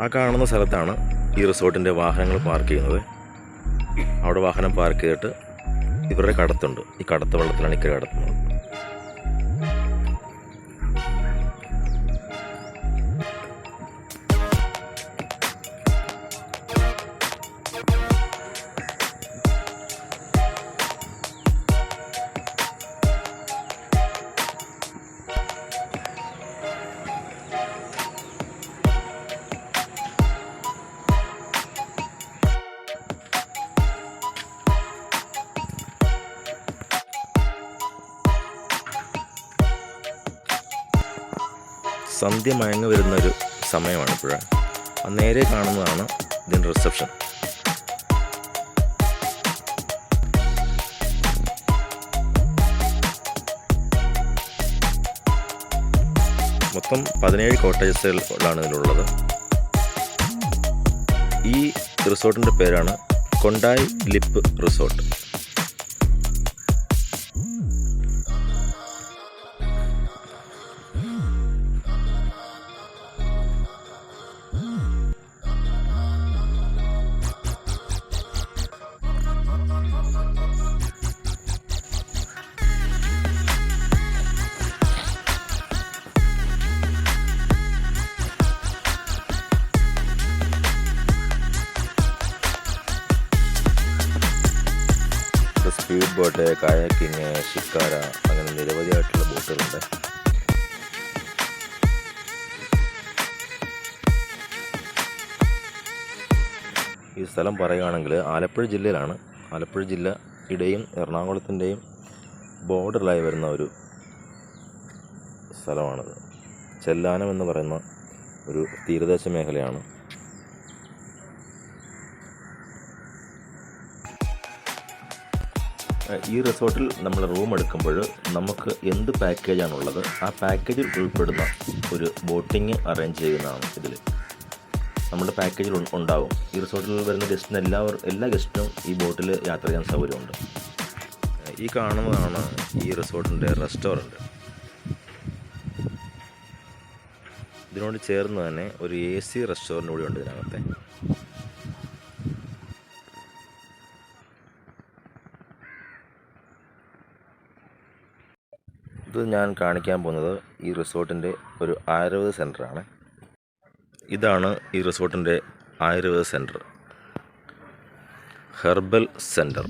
ആ കാണുന്ന സ്ഥലത്താണ് ഈ റിസോർട്ടിന്റെ വാഹനങ്ങൾ പാർക്ക് ചെയ്യുന്നത്. അവിടെ വാഹനം പാർക്ക് ചെയ്തിട്ട് ഇവരുടെ കടത്തുണ്ട്. ഈ കടത്ത വെള്ളത്തിലാണ് ഇക്കരെ കടത്തുന്നത്. സന്ധ്യ മയങ്ങി വരുന്ന ഒരു സമയമാണ് ആ നേരെ കാണുന്നതാണ് ഇതിന്റെ റിസപ്ഷൻ മൊത്തം പതിനേഴ് കോട്ടേജസുകളാണ് ഇതിലുള്ളത്. ഈ റിസോർട്ടിന്റെ പേരാണ് കൊണ്ടായ് lip resort. Speed boat kayaking shikara അങ്ങനെ നിരവധിയായിട്ടുള്ള ബോട്ടുകളുണ്ട്. ഈ സ്ഥലം പറയുകയാണെങ്കിൽ ആലപ്പുഴ ജില്ലയിലാണ്. ആലപ്പുഴ ജില്ല ഇടയും എറണാകുളത്തിന്റെയും ബോർഡറിലായി വരുന്ന ഒരു സ്ഥലമാണിത്. ചെല്ലാനം എന്ന് പറയുന്ന ഒരു തീരദേശ മേഖലയാണ്. ഈ റിസോർട്ടിൽ നമ്മൾ റൂം എടുക്കുമ്പോൾ നമുക്ക് എന്ത് പാക്കേജാണുള്ളത്? ആ പാക്കേജിൽ ഉൾപ്പെടുന്ന ഒരു ബോട്ടിങ് അറേഞ്ച് ചെയ്യുന്നതാണ് ഇതിൽ നമ്മുടെ പാക്കേജിൽ ഉണ്ടാവും. ഈ റിസോർട്ടിൽ വരുന്ന ഗസ്റ്റിന് എല്ലാവർ എല്ലാ ഗസ്റ്റിനും ഈ ബോട്ടിൽ യാത്ര ചെയ്യാൻ സൗകര്യമുണ്ട്. ഈ കാണുന്നതാണ് ഈ റിസോർട്ടിന്റെ റെസ്റ്റോറന്റ് ഇതിനോട് ചേർന്ന് തന്നെ ഒരു എ സി റെസ്റ്റോറന്റ് കൂടി ഉണ്ട് ഇതിനകത്തെ. ഇത് ഞാൻ കാണിക്കാൻ പോകുന്നത് ഈ റിസോർട്ടിന്റെ ഒരു ആയുർവേദ സെന്ററാണ്. ഇതാണ് ഈ റിസോർട്ടിന്റെ ആയുർവേദ സെന്റർ ഹെർബൽ സെന്റർ